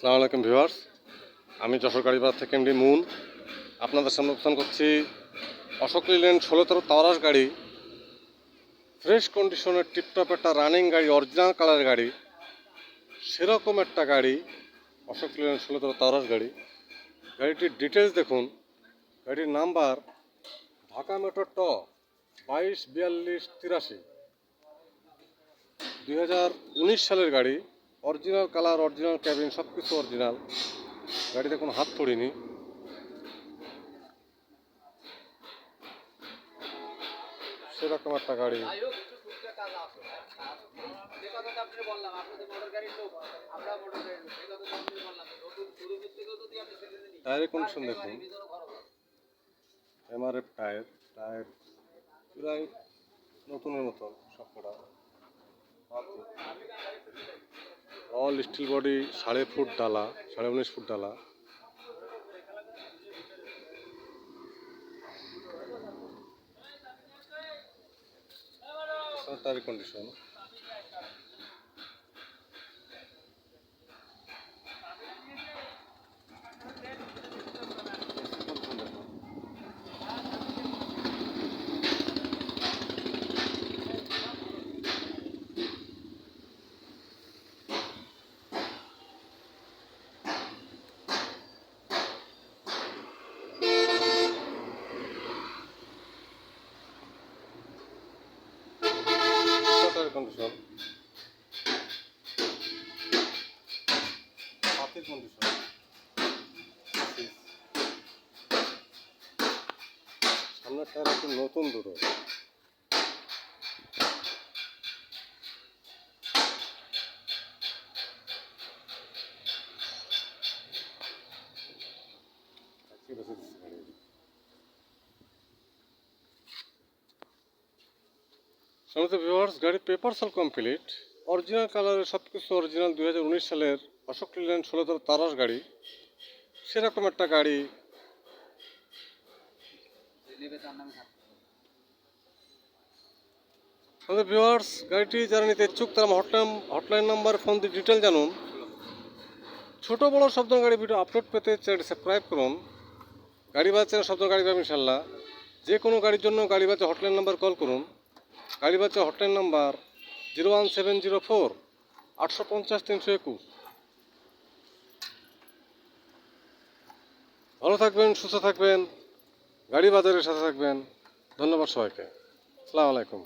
সালাম আলাইকুম ভিউয়ার্স। আমি যশোর থেকে এমডি মুন। আপনাদের সামনে অবস্থান করছি অশোক লিল্যান্ড ষোলো তেরো তাওরাস গাড়ি। ফ্রেশ কন্ডিশনের টিপটপ একটা রানিং গাড়ি অরিজিনাল কালারের গাড়ি। সেরকম একটা গাড়ি, অশোক লিল্যান্ড ষোলো তেরো তাওরাস গাড়ি। গাড়িটির ডিটেলস দেখুন। গাড়ির নাম্বার ঢাকা মেট্রো ট বাইশ, বিয়াল্লিশ, তিরাশি। দুই সালের গাড়ি। অরিজিনাল কালার অরিজিনাল ক্যাবিন সব কিছু অরিজিনাল গাড়িতে কোনো হাত পড়িনি। সেরকম একটা গাড়ি। টায়ারের কন্ডিশন দেখুন। এমআরএফ টায়ার টায়ার প্রায় নতুনের মতন সবকটা। অল স্টিল বডি সাড়ে ফুট ডালা সাড়ে উনিশ ফুট ডালা। তার কন্ডিশন টায়ার কন্ডিশন হাতের কন্ডিশন সামনের টায়ার একটু নতুন দুটো। সমস্ত ভিউয়ার্স গাড়ির পেপার সল কমপ্লিট অরিজিনাল কালারের সব কিছু অরিজিনাল দুই হাজার উনিশ সালের অশোক লিল্যান্ড ষোলো তেরো তারাস গাড়ি। সেরকম একটা গাড়ি। আমাদের ভিউয়ার্স গাড়িটি যারা নিতে ইচ্ছুক তারা হটলাইন হটলাইন নাম্বার ফোন দিয়ে ডিটেল জানুন। ছোট বড় শব্দ গাড়ি ভিডিও আপলোড পেতে চ্যানেলটি সাবস্ক্রাইব করুন। গাড়ি বাজার চ্যানেল শব্দ গাড়ি পাবেন ইনশাল্লাহ যে কোনো গাড়ির জন্য গাড়ি বাজার হটলাইন নাম্বার কল করুন। গাড়ি বাজার hotline number zero one seven zero four, আটশো পঞ্চাশ তিনশো একুশ। ভালো থাকবেন, সুস্থ থাকবেন, গাড়ি বাজারের সাথে থাকবেন। ধন্যবাদ সবাইকে। আসসালামু আলাইকুম।